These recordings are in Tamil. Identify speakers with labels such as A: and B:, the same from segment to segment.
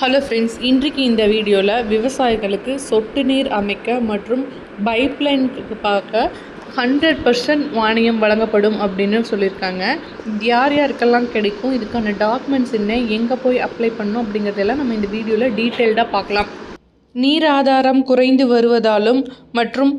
A: ஹலோ ஃப்ரெண்ட்ஸ் இன்றைக்கு இந்த வீடியோவில் விவசாயிகளுக்கு சொட்டு நீர் அமைக்க மற்றும் பைப்லைனுக்கு பார்க்க ஹண்ட்ரட் பர்சன்ட் மானியம் வழங்கப்படும் அப்படின்னு சொல்லியிருக்காங்க. யார் யாருக்கெல்லாம் கிடைக்கும் இதுக்கான டாக்குமெண்ட்ஸ் என்ன எங்கே போய் அப்ளை பண்ணணும் அப்படிங்கிறதெல்லாம் நம்ம இந்த வீடியோவில் டீட்டெயில்டாக பார்க்கலாம். நீர் ஆதாரம் குறைந்து வருவதாலும் மற்றும்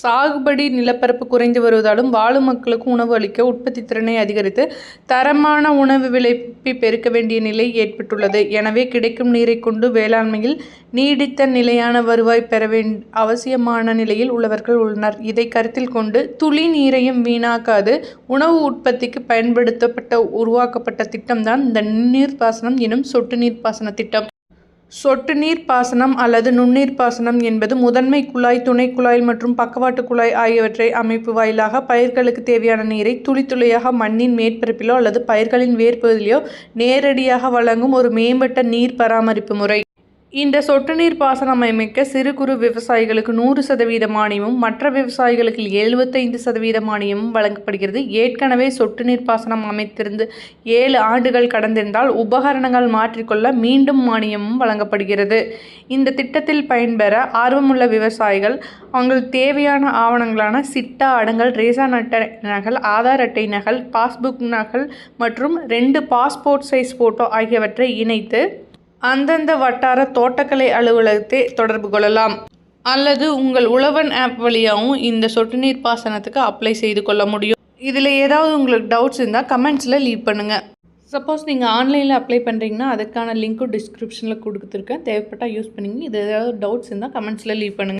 A: சாகுபடி நிலப்பரப்பு குறைந்து வருவதாலும் வாழும் மக்களுக்கு உணவு அளிக்க உற்பத்தி திறனை அதிகரித்து தரமான உணவு விளைப்பை பெருக்க வேண்டிய நிலை ஏற்பட்டுள்ளது. எனவே கிடைக்கும் நீரை கொண்டு வேளாண்மையில் நீடித்த நிலையான வருவாய் பெற வேண் அவசியமான நிலையில் உள்ளவர்கள் உள்ளனர். இதை கருத்தில் கொண்டு துளி நீரையும் வீணாக்காது உணவு உற்பத்திக்கு பயன்படுத்தப்பட்ட உருவாக்கப்பட்ட திட்டம்தான் இந்த நீர்ப்பாசனம் எனும் சொட்டு நீர் பாசன திட்டம். சொட்டு நீர் பாசனம் அல்லது நுண்ணீர் பாசனம் என்பது முதன்மை குழாய் துணை குழாய் மற்றும் பக்கவாட்டு குழாய் ஆகியவற்றை அமைப்பு வாயிலாக பயிர்களுக்கு தேவையான நீரை துளி துளியாக மண்ணின் மேற்பரப்பிலோ அல்லது பயிர்களின் வேர்ப்பகுதியிலோ நேரடியாக வழங்கும் ஒரு மேம்பட்ட நீர் பராமரிப்பு முறை. இந்த சொட்டு நீர் பாசனம் அமைக்க சிறு குறு விவசாயிகளுக்கு நூறு சதவீத மானியமும் மற்ற விவசாயிகளுக்கு எழுபத்தைந்து சதவீத மானியமும் வழங்கப்படுகிறது. ஏற்கனவே சொட்டு நீர் பாசனம் அமைத்திருந்து ஏழு ஆண்டுகள் கடந்திருந்தால் உபகரணங்கள் மாற்றிக்கொள்ள மீண்டும் மானியமும் வழங்கப்படுகிறது. இந்த திட்டத்தில் பயன்பெற ஆர்வமுள்ள விவசாயிகள் அவங்களுக்கு தேவையான ஆவணங்களான சிட்டா அடங்கல் ரேஷன் அட்டை நகல் ஆதார் அட்டை நகல் பாஸ்புக் நகல் மற்றும் ரெண்டு பாஸ்போர்ட் சைஸ் ஃபோட்டோ ஆகியவற்றை இணைத்து அந்தந்த வட்டார தோட்டக்கலை அலுவலகத்தை தொடர்பு கொள்ளலாம். அல்லது உங்கள் உழவன் ஆப் வழியாகவும் இந்த சொட்டு நீர் பாசனத்துக்கு அப்ளை செய்து கொள்ள முடியும். இதில் ஏதாவது உங்களுக்கு டவுட்ஸ் இருந்தால் கமெண்ட்ஸில் லீவ் பண்ணுங்கள் சப்போஸ் நீங்கள் ஆன்லைனில் அப்ளை பண்ணுறீங்கன்னா அதுக்கான லிங்க்கும் டிஸ்கிரிப்ஷனில் கொடுத்துருக்கேன். தேவைப்பட்டால் யூஸ் பண்ணிங்க. இது ஏதாவது டவுட்ஸ் இருந்தால் கமெண்ட்ஸில் லீவ் பண்ணுங்கள்